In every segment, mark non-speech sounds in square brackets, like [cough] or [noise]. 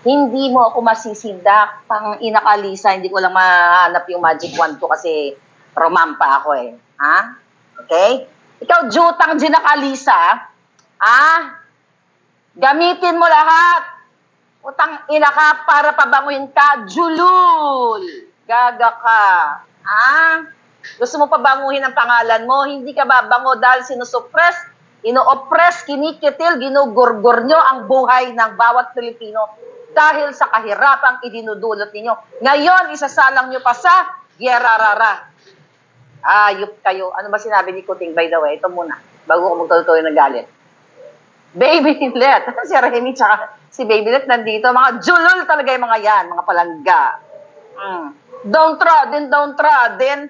hindi mo ako masisindak. Pang inakalisa, hindi ko lang mahanap yung magic wand ko kasi romampa ako eh. Ha? Okay? Ikaw, jutang ginakalisa, ah, gamitin mo lahat. Utang ina ka para pabanguin ka, julul. Gaga ka. Ah? Gusto mo pabanguhin ang pangalan mo, hindi ka babango dahil sinusuppress, ino-oppress, kinikitil, ginugurgur nyo ang buhay ng bawat Pilipino dahil sa kahirapang idinudulot ninyo. Ngayon, isasalang nyo pa sa Gerarara. Ayop kayo. Ano ba sinabi ni Kuting, by the way? Ito muna, bago ko magtuloy ng galit. Baby Let. si Remy tsaka si Baby Let nandito. Mga julol talaga yung mga yan, mga palangga. Mm. Downtrodden, downtrodden.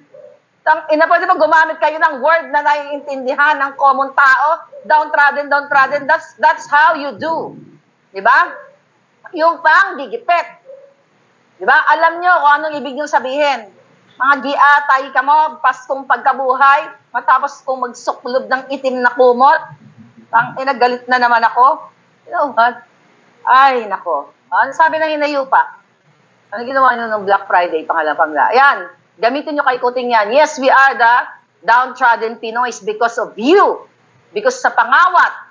Tang, ina, pwede ba gumamit kayo ng word na naiintindihan ng common tao? Downtrodden, downtrodden. That's, that's how you do. Di ba? Yung pang gigipit. Di ba? Alam nyo kung anong ibig nyo sabihin. Mga giatay ka mo, paskong pagkabuhay, matapos kong magsuklob ng itim na kumot, ang inagalit na naman ako. You know what? Ay, nako. Ano sabi ng hinayupa? Ano ginawa nyo ng Black Friday, pangalang pangla? Ayan, gamitin nyo kay Kuting yan. Yes, we are the downtrodden Pinoys because of you. Because sa pangawat,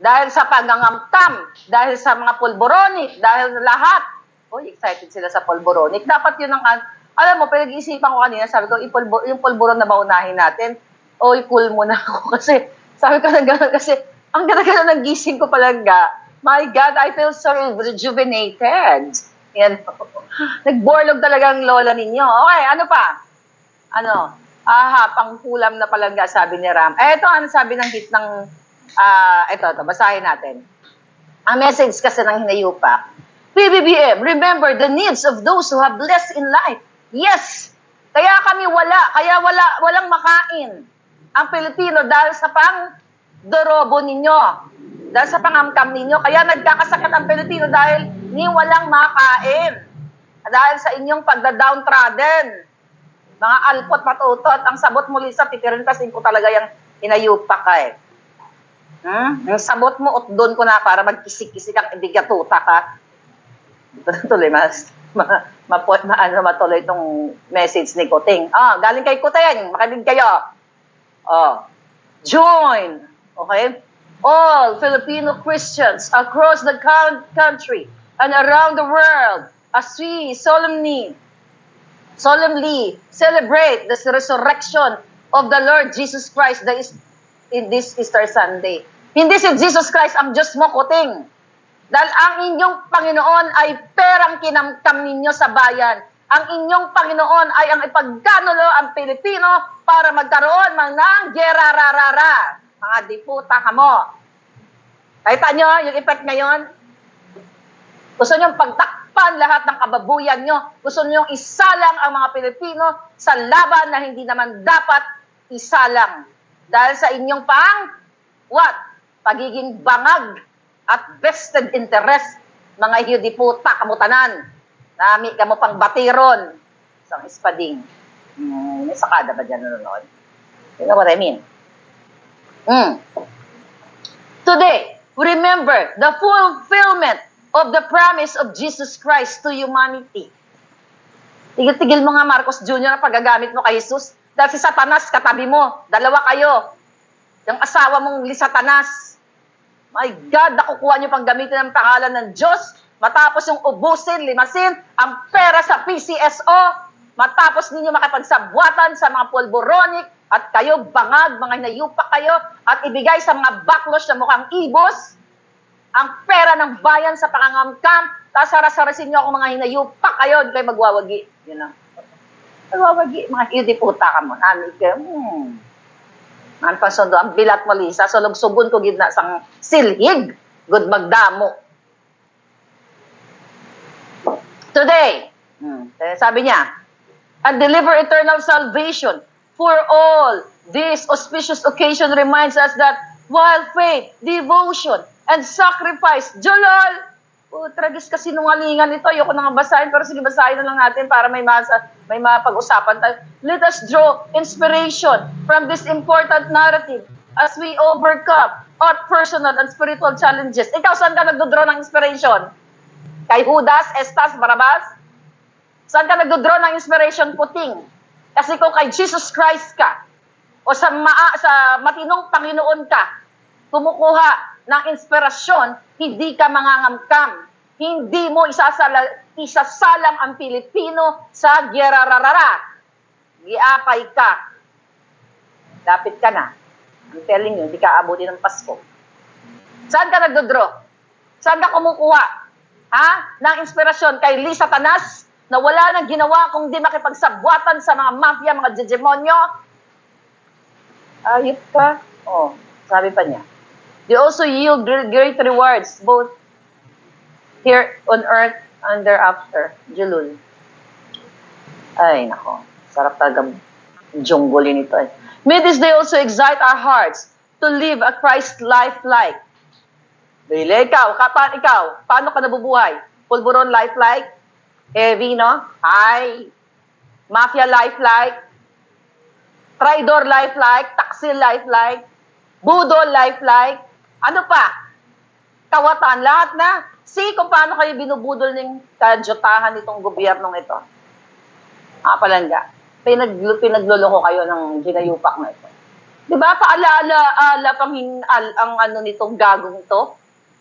dahil sa pangangamtam, dahil sa mga pulboronic, dahil sa lahat. Uy, excited sila sa pulboronic. Dapat yun ang, alam mo, pinag-iisipan ko kanina, sabi ko, yung, pulbo, yung pulboron na ba unahin natin? Oy, cool muna [laughs] ako kasi, sabi ko na gano'n kasi, ang ganda-ganda ng gising ko palangga. My God, I feel so rejuvenated. Yan. [laughs] Nagborlog talaga ang lola ninyo. Okay, ano pa? Ano? Aha, pangkulam na palangga, sabi ni Ram. Eh, ito, ano sabi ng hit ng, ah, ito, ito, basahin natin. Ang message kasi ng hinayupa, PBBM, remember the needs of those who have less in life. Yes! Kaya kami wala, kaya wala, walang makain ang Pilipino dahil sa pang dorobo ninyo. Dahil sa pangamkam ninyo. Kaya nagkakasakit ang Pilipino dahil ni walang makain. Dahil sa inyong pagda-downtrodden. Mga alpot patutot, ang sabot mo, Lisa, titirin kasi ko talaga yung inayupa ka eh. Hmm? Yung sabot mo, utdon ko na para magkisik-kisik ang ibigatuta ka. [laughs] Tuloy, mas, ma, ma, ma, ano, matuloy itong message ni Kuting. Ah, galing kay Kuting, makinig kayo. Oh, join, okay? All Filipino Christians across the coun- country and around the world as we solemnly solemnly celebrate the resurrection of the Lord Jesus Christ is in this Easter Sunday. Hindi si Jesus Christ ang Diyos mo, kuting. Dahil ang inyong Panginoon ay perang kinamkam ninyo sa bayan. Ang inyong Panginoon ay ang ipagkanulo ang Pilipino para magkaroon man ng gerararara. Mga diputa ka mo. Kahit nyo yung effect ngayon? Gusto nyo pagtakpan lahat ng kababuyan nyo. Gusto nyo isalang ang mga Pilipino sa laban na hindi naman dapat isalang. Dahil sa inyong pang, what? Pagiging bangag at vested interest, mga hiudiputa, kamutanan. Nami ka mo pang batiron. Isang espading. Hmm, may sakada ba dyan nanonood? You know what I mean? Hmm. Today, remember the fulfillment of the promise of Jesus Christ to humanity. Tigil-tigil mo nga Marcos Jr. ang paggagamit mo kay Jesus. Si Satanas, katabi mo. Dalawa kayo. Yung asawa mong li Satanas. My God, nakukuha niyo pang gamitin ang pangalan ng Diyos. Matapos yung ubusin, limasin, ang pera sa PCSO. Matapos ninyo makipagsabwatan sa mga pulboronic at kayo bangag, mga hinayupa kayo at ibigay sa mga backlash na mukhang ibos ang pera ng bayan sa pangangamkam, tapos haras-harasin nyo ako mga hinayupa kayo, hindi kayo magwawagi. Yun lang. Magwawagi, mga hiudiputa ka mo. Nani ka, hmm. Ang pasundo, ang bilat mo, Lisa, so subon ko gidna sang silhig, good magdamo. Today, hmm, eh, sabi niya, and deliver eternal salvation for all. This auspicious occasion reminds us that while faith, devotion, and sacrifice, Jolol! Oh, tragis kasi nungalingan ito. Ayoko na nga basahin, pero sige basahin na lang natin para may, masa, may mapag-usapan tayo. Let us draw inspiration from this important narrative as we overcome our personal and spiritual challenges. Ikaw, saan ka nagdodraw ng inspiration? Kay Judas, Estas, Barabas? Saan ka nagdodraw ng inspiration puting? Kasi kung kay Jesus Christ ka, o sa, maa, sa matinong Panginoon ka, kumukuha ng inspirasyon, hindi ka mangangamkam. Hindi mo isasala, isasalang ang Pilipino sa gerararara. Giapay ka. Lapit ka na. I'm telling you, hindi ka abuti ng Pasko. Saan ka nagdodraw? Saan ka kumukuha? Ha? Ng inspirasyon kay Lisa Tanas na wala nang ginawa kung di makipagsabwatan sa mga mafia, mga demonyo? Ayop ka. Oh, sabi pa niya. They also yield gr- great rewards, both here on earth and thereafter. Julul. Ay, nako. Sarap talaga junggolin ito eh. May this day also excite our hearts to live a Christ life. Bile, ikaw, kapan ikaw, paano ka nabubuhay? Pulburon life like? Heavy, no? Ay, mafia life like? Tridor life like? Taksil life like? Budol life like? Ano pa? Kawatan, lahat na. See kung paano kayo binubudol ng kadyotahan nitong gobyernong ito. Ah, palangga. Pinag, pinagluloko kayo ng ginayupak na ito. Di ba? Paalaala-ala pang hin, al, ang ano nitong gagong to.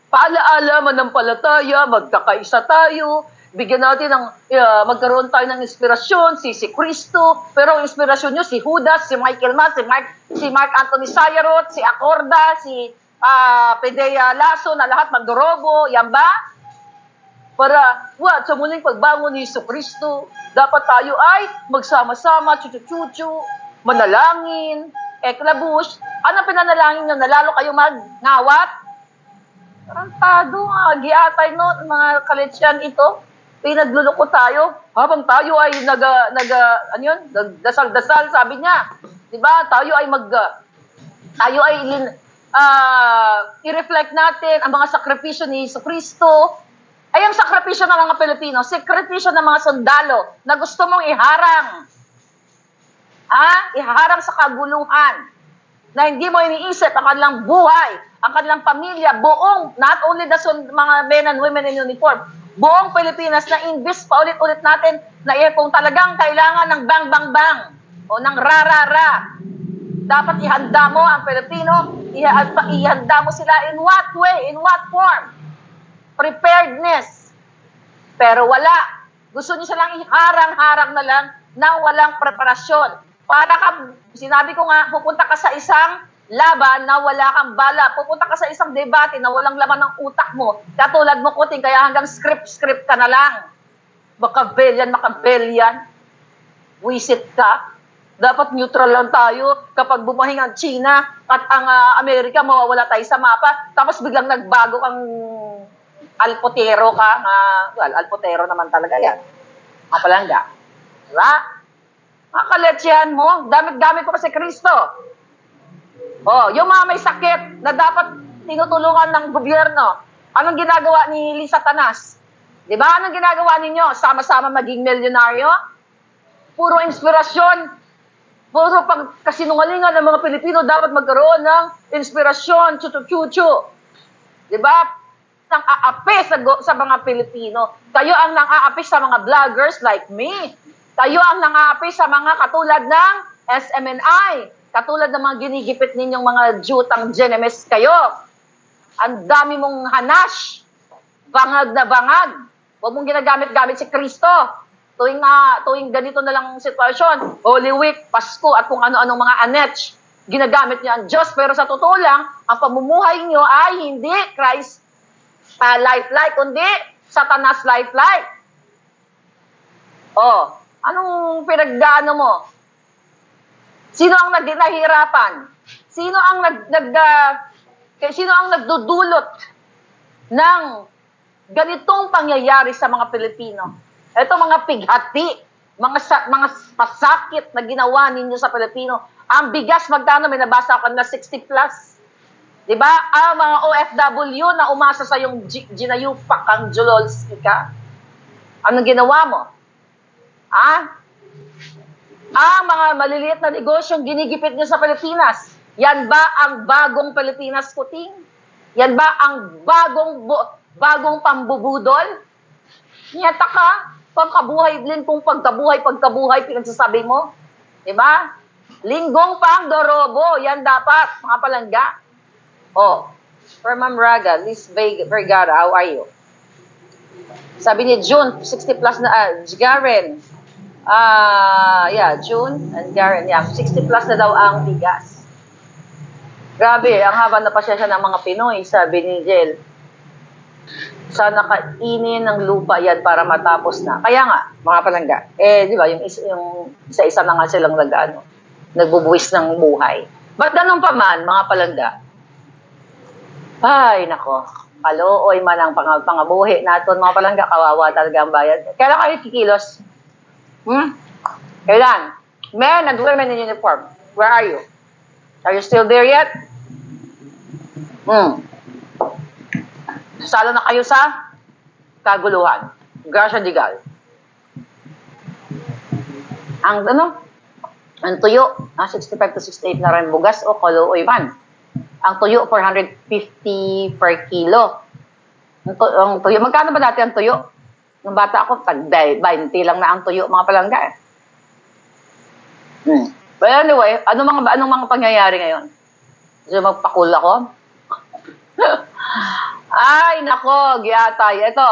Paalaala, manampalataya, magkakaisa tayo, bigyan natin ng, uh, magkaroon tayo ng inspirasyon, si si Kristo, pero ang inspirasyon nyo, si Judas, si Michael Mas, si Mark, si Mark Anthony Sayarot, si Acorda, si ah, Pedea Lasso, na lahat magdorobo, yan ba? Para, what, sa muling pagbangon ni Iso Kristo, dapat tayo ay magsama-sama, chuchu-chuchu, manalangin, eklabush. Ano pinanalangin nyo? Nalalo kayo magnawat? Tarantado, nga, giatay no, mga kaletsyan ito. Pinagluloko tayo. Habang tayo ay nag, nag ano yun, nagdasal-dasal, sabi niya. Di ba? Tayo ay mag, tayo ay ah, i-reflect natin ang mga sakripisyo ni Iso Kristo. Ay, ang sakripisyo ng mga Pilipino, sakripisyo ng mga sundalo na gusto mong iharang. Ha? Iharang sa kaguluhan na hindi mo iniisip ang kanilang buhay, ang kanilang pamilya, buong, not only the sun, mga men and women in uniform, buong Pilipinas na imbis pa ulit-ulit natin na eh, kung talagang kailangan ng bang bang bang o ng ra-ra-ra, dapat ihanda mo ang Pilipino, iha- ihanda mo sila in what way, in what form? Preparedness. Pero wala. Gusto niyo silang iharang-harang na lang na walang preparasyon. Para ka, sinabi ko nga, pupunta ka sa isang laban na wala kang bala. Pupunta ka sa isang debate na walang laman ng utak mo. Katulad mo, Kuting, kaya hanggang script-script ka na lang. Makabelyan, makabelyan. Wisit ka. Dapat neutral lang tayo kapag bumahing ang China at ang ah, Amerika, mawawala tayo sa mapa. Tapos biglang nagbago kang alpotero ka. nga well, alpotero naman talaga yan. Mga palangga. Diba? Mga kaletsyan mo, gamit-gamit ko pa si Kristo. Oh, yung mga may sakit na dapat tinutulungan ng gobyerno. Anong ginagawa ni Lisa Tanas? 'Di ba? Anong ginagawa ninyo? Sama-sama maging milyonaryo? Puro inspirasyon. Puro pagkasinungalingan ng mga Pilipino dapat magkaroon ng inspirasyon, chuchu-chuchu. 'Di ba? Nang aapi sa, sa mga Pilipino. Kayo ang nang aapi sa mga vloggers like me. Kayo ang nang aapi sa mga katulad ng SMNI. Katulad ng mga ginigipit ninyong mga jutang genemes kayo. Ang dami mong hanash. Bangag na bangag. Huwag mong ginagamit-gamit si Kristo. Tuwing, ah, tuwing ganito na lang ang sitwasyon, Holy Week, Pasko, at kung ano-anong mga anetch, ginagamit niyo ang Diyos. Pero sa totoo lang, ang pamumuhay niyo ay hindi Christ uh, lifelike, kundi satanas lifelike. Oh, anong pinagdano mo? Sino ang nag nahihirapan? Sino ang nag, nag kay- sino ang nagdudulot ng ganitong pangyayari sa mga Pilipino? Ito mga pighati, mga sa, mga pasakit na ginawa ninyo sa Pilipino. Ang bigas magkano may nabasa ako na 60 plus. 'Di ba? Ang mga OFW na umasa sa yung ginayupak ang Julolski ka. Anong ginawa mo? Ah? Ang mga maliliit na negosyong ginigipit niyo sa Pilipinas. Yan ba ang bagong Pilipinas kuting? Yan ba ang bagong bagong pambubudol? Niyata ka, pangkabuhay din kung pagkabuhay, pagkabuhay, pinagsasabi mo. Di ba? Linggong pang dorobo, yan dapat, mga palangga. Oh, for Ma'am Raga, Liz Vergara, how are you? Sabi ni June, 60 plus na, ah, Garen, ah, yeah, June and Garen, yeah, 60 plus na daw ang bigas. Grabe, ang haba na pasyensya ng mga Pinoy, sabi ni Jel. Sana kainin ng lupa yan para matapos na. Kaya nga, mga palangga, eh, di ba, yung, yung isa-isa na nga silang nag, ano, nagbubuwis ng buhay. Ba't ganun pa man, mga palangga? Ay, nako. Kalooy man ang pang pangabuhi naton mga palangga, kawawa talaga ang bayan. Kailan kayo kikilos? Hmm? Kailan? Men and women in uniform, where are you? Are you still there yet? Hmm. Salo na kayo sa kaguluhan. Gracia Digal. Ang ano? Ang tuyo, ah, 65 to 68 na rin bugas o kalooy man. Ang tuyo, 450 per kilo. Ang, tu- ang tuyo, magkano ba dati ang tuyo? Nung bata ako, tag 20 lang na ang tuyo, mga palangga eh. Hmm. But anyway, ano mga anong mga pangyayari ngayon? Gusto magpakul ako? [laughs] Ay, nako, giyatay. Ito.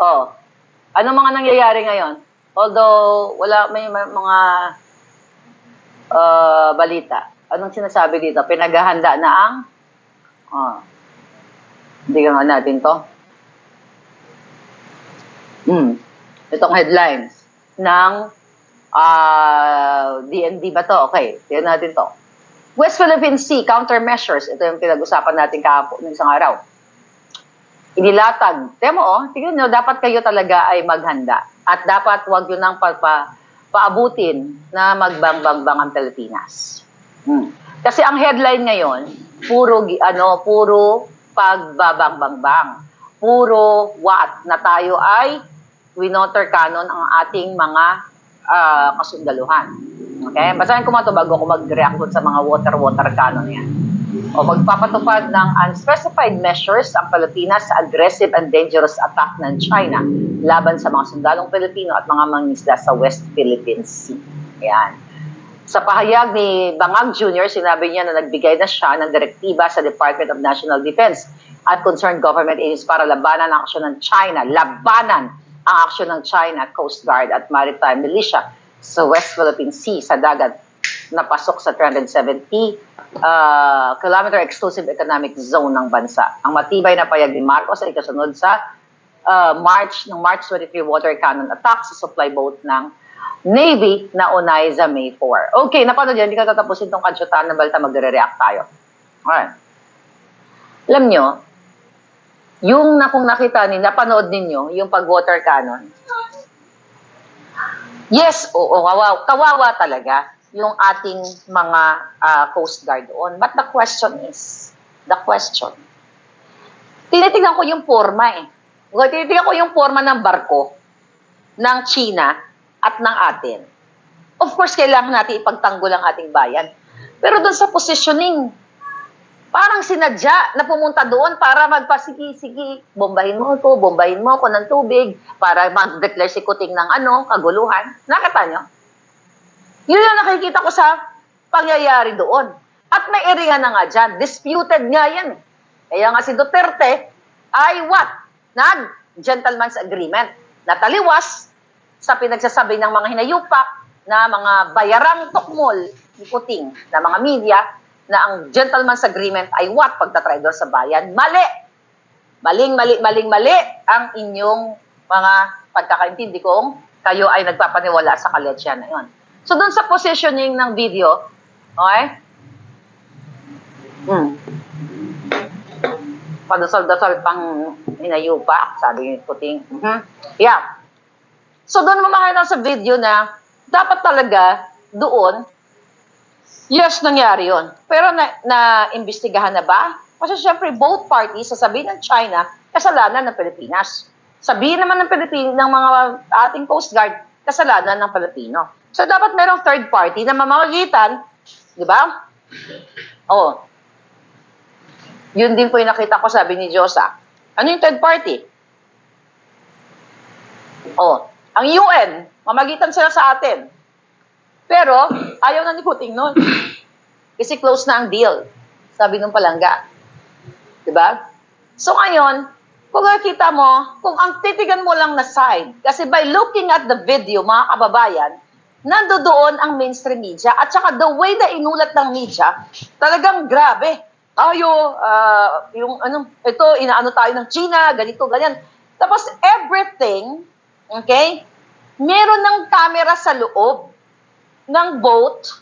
Oh. Ano mga nangyayari ngayon? Although, wala, may, mga uh, balita. Anong sinasabi dito? Pinaghahanda na ang oh. Hindi nga natin to. Hmm. Itong headlines ng ah DND ba to? Okay, tignan natin to. West Philippine Sea countermeasures. Ito yung pinag-usapan natin kahapon ng isang araw. Inilatag. Temo, oh, tignan nyo, dapat kayo talaga ay maghanda. At dapat wag yun nang pa, pa, paabutin na magbangbang ang Pilipinas. Hmm. Kasi ang headline ngayon, puro ano, puro pagbabangbang Puro what na tayo ay winoter canon ang ating mga ah, kasundaluhan. Okay? Basahin ko mga ito bago ako mag-react sa mga water-water canon yan. O magpapatupad ng unspecified measures ang Pilipinas sa aggressive and dangerous attack ng China laban sa mga sundalong Pilipino at mga mangisda sa West Philippine Sea. Ayan. Sa pahayag ni Bangag Jr., sinabi niya na nagbigay na siya ng direktiba sa Department of National Defense at concerned government agencies para labanan ang aksyon ng China, labanan ang aksyon ng China Coast Guard at Maritime Militia sa West Philippine Sea sa dagat na pasok sa 370 uh, kilometer exclusive economic zone ng bansa. Ang matibay na payag ni Marcos ay kasunod sa uh, March ng March 23 water cannon attack sa supply boat ng Navy na unay sa May 4. Okay, napanood yan. Hindi ka tatapusin tong kadyutan na balita magre-react tayo. Alright. Alam nyo, yung na kung nakita ni, napanood ninyo, yung pag-water cannon, yes, oo, kawawa, kawawa talaga yung ating mga ah, Coast Guard doon. But the question is, the question, tinitingnan ko yung forma eh. Okay, Tinitingnan ko yung forma ng barko ng China at ng atin. Of course, kailangan natin ipagtanggol ang ating bayan. Pero doon sa positioning, parang sinadya na pumunta doon para magpasigi-sige, bombahin mo ko, bombahin mo ko ng tubig, para mag-declare si Kuting ng ano, kaguluhan. Nakita nyo? Yun yung nakikita ko sa pangyayari doon. At may area na nga dyan. Disputed nga yan. Kaya nga si Duterte ay what? Nag-gentleman's agreement. Nataliwas sa pinagsasabi ng mga hinayupak na mga bayarang tukmol ni Kuting na mga media na ang gentleman's agreement ay what? Pagtatraidor sa bayan. Mali! Maling, mali, maling, mali ang inyong mga pagkakaintindi kung kayo ay nagpapaniwala sa kaletsya na yon. So, doon sa positioning ng video, okay? Hmm. Padasal-dasal pang hinayupa, sabi ni Puting. Mhm. Yeah. So, doon mo makita sa video na dapat talaga doon, yes, nangyari yon. Pero na, na-imbestigahan na ba? Kasi syempre, both parties, sasabihin ng China, kasalanan ng Pilipinas. Sabihin naman ng Pilipino, ng mga ating Coast Guard, kasalanan ng Pilipino. So, dapat merong third party na mamamagitan, di ba? Oh. Yun din po yung nakita ko, sabi ni Josa. Ano yung third party? Oh, ang UN, mamagitan sila sa atin. Pero, ayaw na ni Putin nun. Kasi close na ang deal. Sabi ng palangga. Diba? So ngayon, kung nakikita mo, kung ang titigan mo lang na side, kasi by looking at the video, mga kababayan, nando doon ang mainstream media at saka the way na inulat ng media, talagang grabe. Tayo, ah, yung ano, ito, inaano tayo ng China, ganito, ganyan. Tapos everything, okay, meron ng camera sa loob ng boat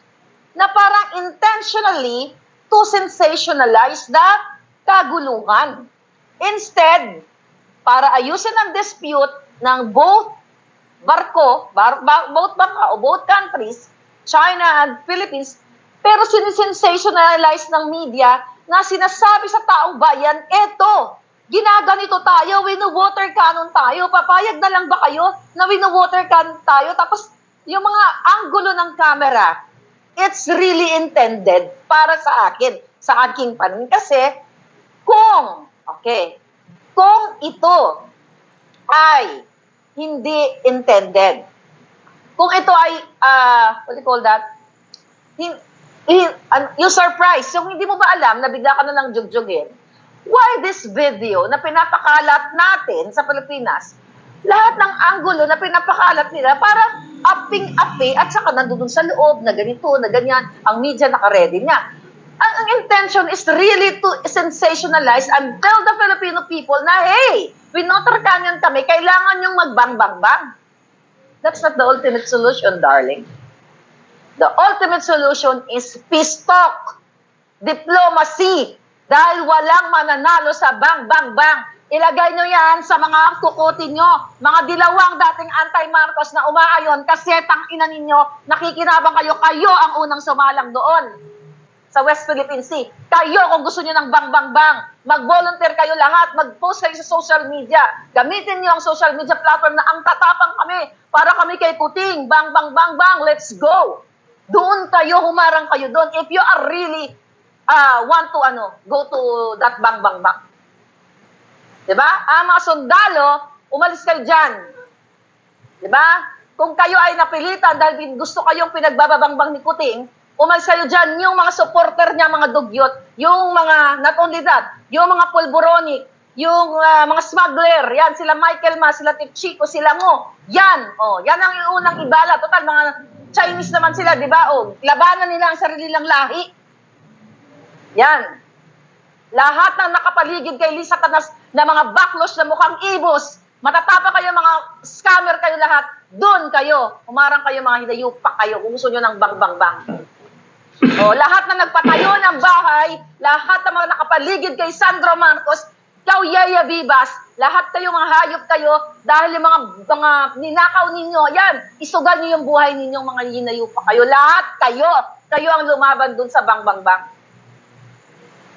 na parang intentionally to sensationalize the kaguluhan. Instead, para ayusin ang dispute ng both barko, bar, ba, both bangka o both countries, China and Philippines, pero sinisensationalize ng media na sinasabi sa taong bayan, eto, ginaganito tayo, wino-water cannon tayo, papayag na lang ba kayo na wino-water cannon tayo? Tapos, yung mga anggulo ng camera, it's really intended para sa akin, sa aking panin. Kasi, kung, okay, kung ito ay hindi intended, kung ito ay, ah, what do you call that? Hin, hin- an- yung surprise, yung hindi mo ba alam na bigla ka na lang jugjugin, why this video na pinapakalat natin sa Pilipinas, lahat ng anggulo na pinapakalat nila para aping-api at saka nandun sa loob na ganito, na ganyan, ang media naka-ready niya. Ang, ang intention is really to sensationalize and tell the Filipino people na, hey, Winotter Canyon kami, kailangan yung magbang-bang-bang. That's not the ultimate solution, darling. The ultimate solution is peace talk, diplomacy, dahil walang mananalo sa bang, bang, bang. Ilagay nyo yan sa mga kukutin nyo, mga dilawang dating anti-Marcos na umaayon kasi tang ina ninyo, nakikinabang kayo, kayo ang unang sumalang doon sa West Philippine Sea. Kayo, kung gusto niyo ng bang, bang, bang, mag-volunteer kayo lahat, mag-post kayo sa social media. Gamitin niyo ang social media platform na ang tatapang kami para kami kay Puting. Bang, bang, bang, bang, let's go. Doon kayo, humarang kayo doon. If you are really uh, want to ano, go to that bang, bang, bang. Diba? Ang mga sundalo, umalis kayo dyan. Diba? Kung kayo ay napilitan dahil gusto kayong pinagbababangbang ni Kuting, umalis kayo dyan, yung mga supporter niya, mga dugyot, yung mga, not only that, yung mga pulboronic, yung ah, mga smuggler, yan, sila Michael Ma, sila Tip Chico, sila mo, yan, oh, yan ang unang ibala. Total, mga Chinese naman sila, di ba? Oh, labanan nila ang sarili nilang lahi. Yan. Lahat ng nakapaligid kay Lisa Tanas na mga backlash na mukhang ibos, matatapa kayo mga scammer kayo lahat, doon kayo, umarang kayo mga hinayupak kayo kung gusto nyo ng bang bang bang. O, lahat na nagpatayo ng bahay, lahat ng mga nakapaligid kay Sandro Marcos, ikaw Yaya Vivas, lahat kayo mga hayop kayo, dahil yung mga, mga ninakaw ninyo, yan, isugal niyo yung buhay ninyong mga hinayupak kayo. Lahat kayo, kayo ang lumaban doon sa bang bang bang.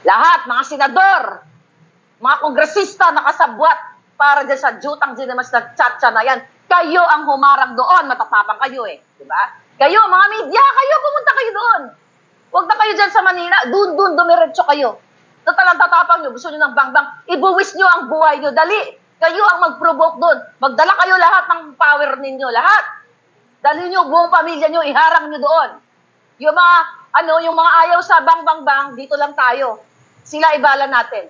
Lahat, mga senador, mga kongresista nakasabwat para dyan sa jutang dinamas na tsa na yan. Kayo ang humarang doon, matatapang kayo eh. Ba? Kayo, mga media, kayo, pumunta kayo doon. Huwag na kayo dyan sa Manila, doon, doon, dumiretso kayo. Total ang tatapang nyo, gusto nyo ng bang-bang, ibuwis nyo ang buhay nyo, dali. Kayo ang mag-provoke doon. Magdala kayo lahat ng power ninyo, lahat. Dali nyo buong pamilya nyo, iharang nyo doon. Yung mga, ano, yung mga ayaw sa bang-bang-bang, dito lang tayo. Sila ibala natin.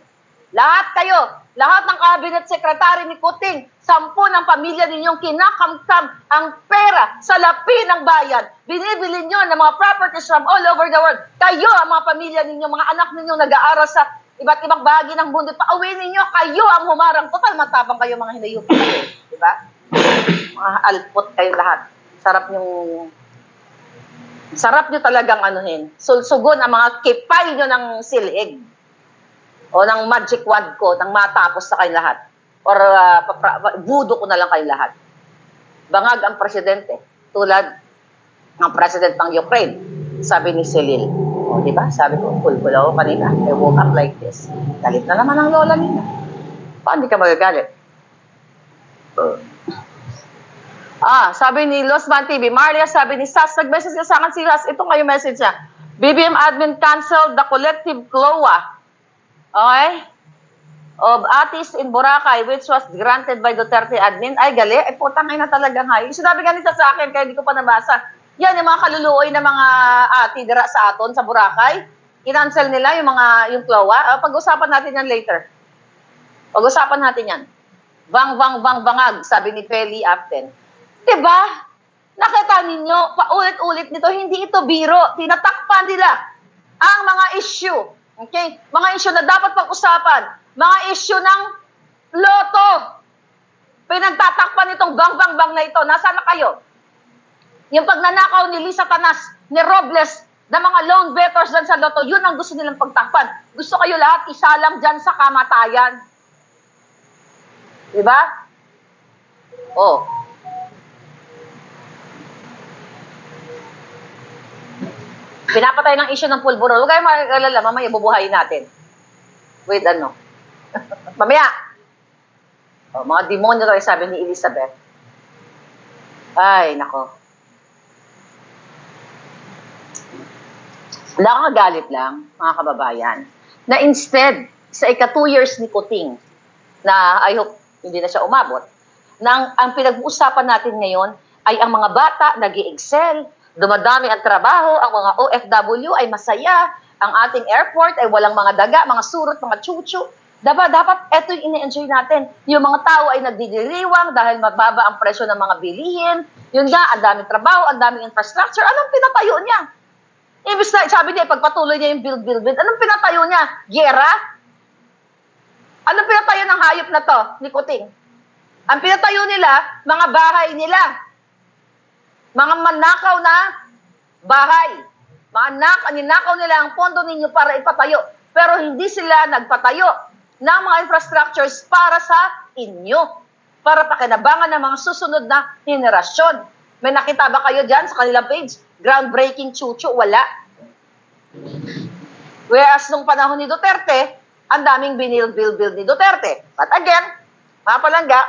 Lahat kayo, lahat ng cabinet secretary ni Kuting, sampu ng pamilya ninyong kinakamkam ang pera sa lapi ng bayan. Binibili nyo ng mga properties from all over the world. Kayo, ang mga pamilya ninyo, mga anak ninyo nag-aaral sa iba't ibang bahagi ng mundo. Pauwi ninyo, kayo ang humarang. Total, matapang kayo mga hinayupa. Di ba? Mga alpot kayo lahat. Sarap yung sarap nyo talagang anuhin. Sulsugon ang mga kipay nyo ng silhig o ng magic wand ko nang matapos sa kayo lahat. Or uh, papra- budo ko na lang kayo lahat. Bangag ang presidente. Tulad ng president ng Ukraine. Sabi ni Celil. O, di ba? Sabi ko, cool ako kanina. I woke up like this. Galit na naman ang lola nila. Paano di ka magagalit? Uh. Ah, sabi ni Losman TV, Maria, sabi ni Sas, nag-message ka sa akin si Sas, ito nga yung message niya. BBM admin canceled the collective CLOA Okay? of Atis in Boracay which was granted by Duterte admin, ay gali, ay putang ina talaga nga. Yung sinabi nga nito sa akin, kaya hindi ko pa nabasa. Yan, yung mga kaluluoy na mga ati dira sa aton, sa Boracay. Kinancel nila yung mga, yung klowa. Ah, pag-usapan natin yan later. Pag-usapan natin yan. Bang, bang, bang, bangag, sabi ni Feli Aften. Diba? Nakita ninyo, paulit-ulit nito, hindi ito biro. Tinatakpan nila ang mga issue. Okay? Mga issue na dapat pag-usapan. Mga issue ng loto. Pinagtatakpan itong bang-bang-bang na ito. Nasaan na kayo? Yung pagnanakaw ni Lisa Tanas, ni Robles, na mga loan bettors dyan sa loto, yun ang gusto nilang pagtakpan. Gusto kayo lahat isalang dyan sa kamatayan. Diba? Oh. Pinapatay ng issue ng pulburo. Huwag kayong mag-alala, mamaya bubuhayin natin. Wait, ano? [laughs] mamaya. Oh, mga demonyo tayo sabi ni Elizabeth. Ay, nako. Nakakagalit lang, mga kababayan, na instead, sa ika two years ni Kuting, na I hope hindi na siya umabot, nang ang pinag-uusapan natin ngayon ay ang mga bata nag excel dumadami ang trabaho, ang mga OFW ay masaya, ang ating airport ay walang mga daga, mga surot, mga chuchu. Dapat, dapat, ito yung ini-enjoy natin. Yung mga tao ay nagdidiriwang dahil mababa ang presyo ng mga bilihin. Yun nga, ang daming trabaho, ang daming infrastructure. Anong pinatayo niya? Ibig na, sabi niya, pagpatuloy niya yung build, build, build. Anong pinatayo niya? Gera? Anong pinatayo ng hayop na to, ni Kuting? Ang pinatayo nila, mga bahay nila. Mga manakaw na bahay. Mga nak ninakaw nila ang pondo ninyo para ipatayo. Pero hindi sila nagpatayo ng mga infrastructures para sa inyo. Para pakinabangan ng mga susunod na henerasyon. May nakita ba kayo dyan sa kanilang page? Groundbreaking chuchu? Wala. Whereas nung panahon ni Duterte, ang daming binil-build-build ni Duterte. But again, mga palangga,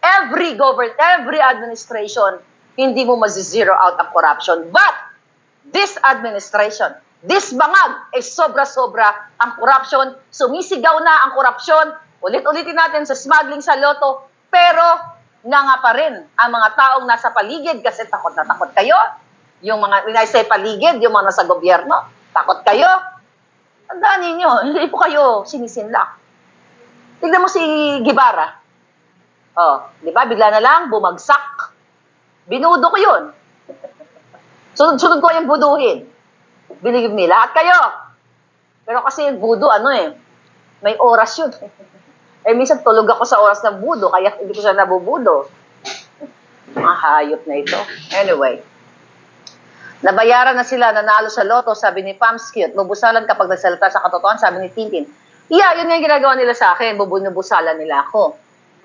every government, every administration, hindi mo mazi-zero out ang corruption. But, this administration, this bangag, ay sobra-sobra ang corruption. Sumisigaw na ang corruption. Ulit-ulitin natin sa smuggling sa loto. Pero, nga pa rin ang mga taong nasa paligid kasi takot na takot kayo. Yung mga, when I say paligid, yung mga nasa gobyerno, takot kayo. Tandaan ninyo, hindi po kayo sinisinlak. Tignan mo si Gibara. Oh, di ba? Bigla na lang, bumagsak. Binudo ko yun. Sunod-sunod ko yung buduhin. Believe me, lahat kayo. Pero kasi yung budo, ano eh, may oras yun. eh, minsan tulog ako sa oras ng budo, kaya hindi ko siya nabubudo. Mga hayop na ito. Anyway, nabayaran na sila, nanalo sa loto, sabi ni Pams Cute. Bubusalan kapag nagsalita sa katotohanan, sabi ni Tintin. Yeah, yun yung ginagawa nila sa akin. Bubunubusalan nila ako.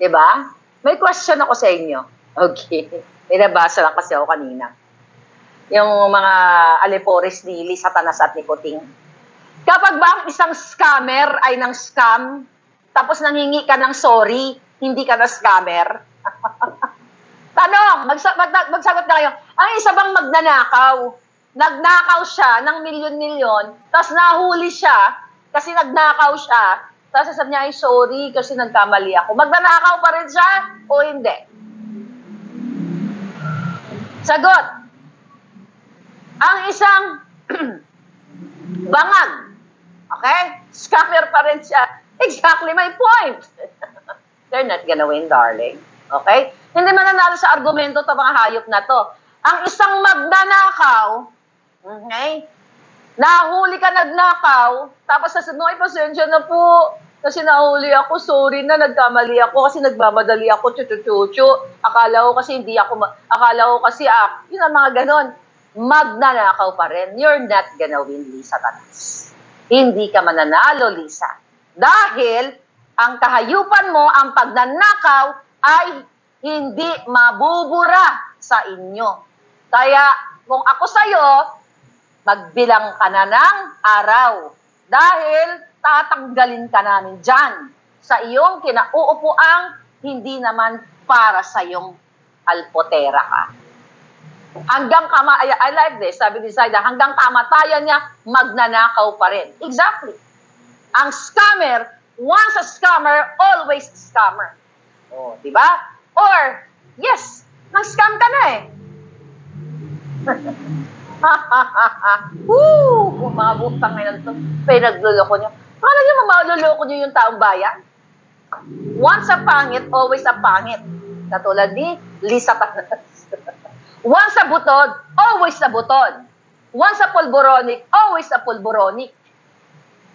ba? May question ako sa inyo. Okay. May nabasa lang kasi ako kanina. Yung mga alipores ni Lisa Tanas at ni. Kapag ba ang isang scammer ay ng scam, tapos nanghingi ka ng sorry, hindi ka na scammer? [laughs] Tanong, magsa- mag- magsagot na kayo. Ang isa bang magnanakaw? Nagnakaw siya ng milyon-milyon, tapos nahuli siya kasi nagnakaw siya, tapos sasabi niya, ay sorry kasi nagkamali ako. Magnanakaw pa rin siya o hindi? Sagot. Ang isang [clears throat] bangag, okay? Scammer pa rin siya. [laughs] Exactly my point. [laughs] They're not gonna win, darling. Okay? Hindi mananalo sa argumento to mga hayop na to. Ang isang magnanakaw, okay? Nahuli ka nagnakaw, tapos sasabihin mo, ay pasensya na po. Kasi nahuli ako, sorry na, nagkamali ako kasi nagmamadali ako, chuchu-chuchu. Akala ko kasi hindi ako, akala ko kasi, ah, yun ang mga ganon. Magnanakaw pa rin. You're not gonna win, Lisa Tanas. Hindi ka mananalo, Lisa. Dahil, ang kahayupan mo, ang pagnanakaw, ay hindi mabubura sa inyo. Kaya, kung ako sa'yo, magbilang ka na ng araw. Dahil tatanggalin ka namin dyan sa iyong kinauupuang hindi naman para sa iyong alpotera ka. Hanggang kama, I, I like this, sabi ni Zaida, hanggang kamatayan niya, magnanakaw pa rin. Exactly. Ang scammer, Once a scammer, always a scammer. Oh, di ba? Or, yes, nag-scam ka na eh. [laughs] Woo! Umabot ka ngayon to. Pinagluloko nyo. Akala nyo mamaluloko nyo yung taong bayan? Once a pangit, always a pangit. Katulad ni Lisa Tanas. [laughs] Once a butod, always a butod. Once a pulboronic, always a pulboronic.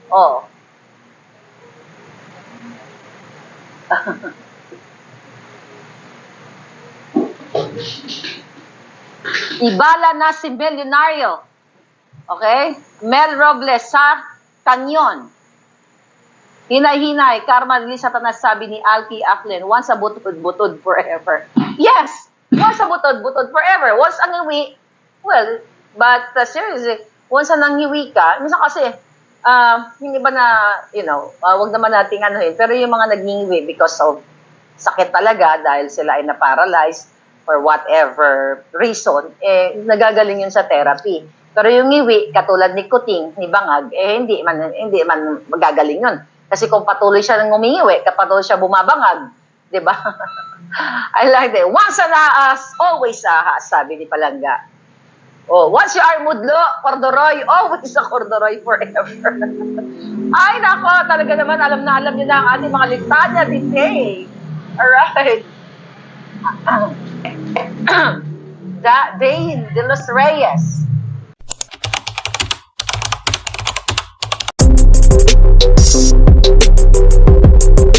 Oh. [laughs] Ibala na si Milyonaryo. Okay? Mel Robles sa Canyon. Hinay-hinay, Karma Lisa Tanas sabi ni Alki Aklen, once a butod-butod forever. Yes! Once a butod-butod forever. Once ang iwi, well, but uh, seriously, once ang nangiwi ka, minsan kasi, uh, yung iba na, you know, uh, wag naman nating anuhin, pero yung mga nagngiwi because of sakit talaga dahil sila ay na-paralyzed for whatever reason, eh, nagagaling yun sa therapy. Pero yung iwi, katulad ni Kuting, ni Bangag, eh, hindi man, hindi man magagaling yun. Kasi kung patuloy siya nang umiiwi, kapatuloy siya bumabangag, di ba? [laughs] I like that. Once an ahas, always ahas, sabi ni Palangga. Oh, once you are mudlo, corduroy, always a corduroy forever. [laughs] Ay, nako, talaga naman, alam na alam niyo na ang ating mga litanya today. Alright. [clears throat] da, Dane de los Reyes. ピッ!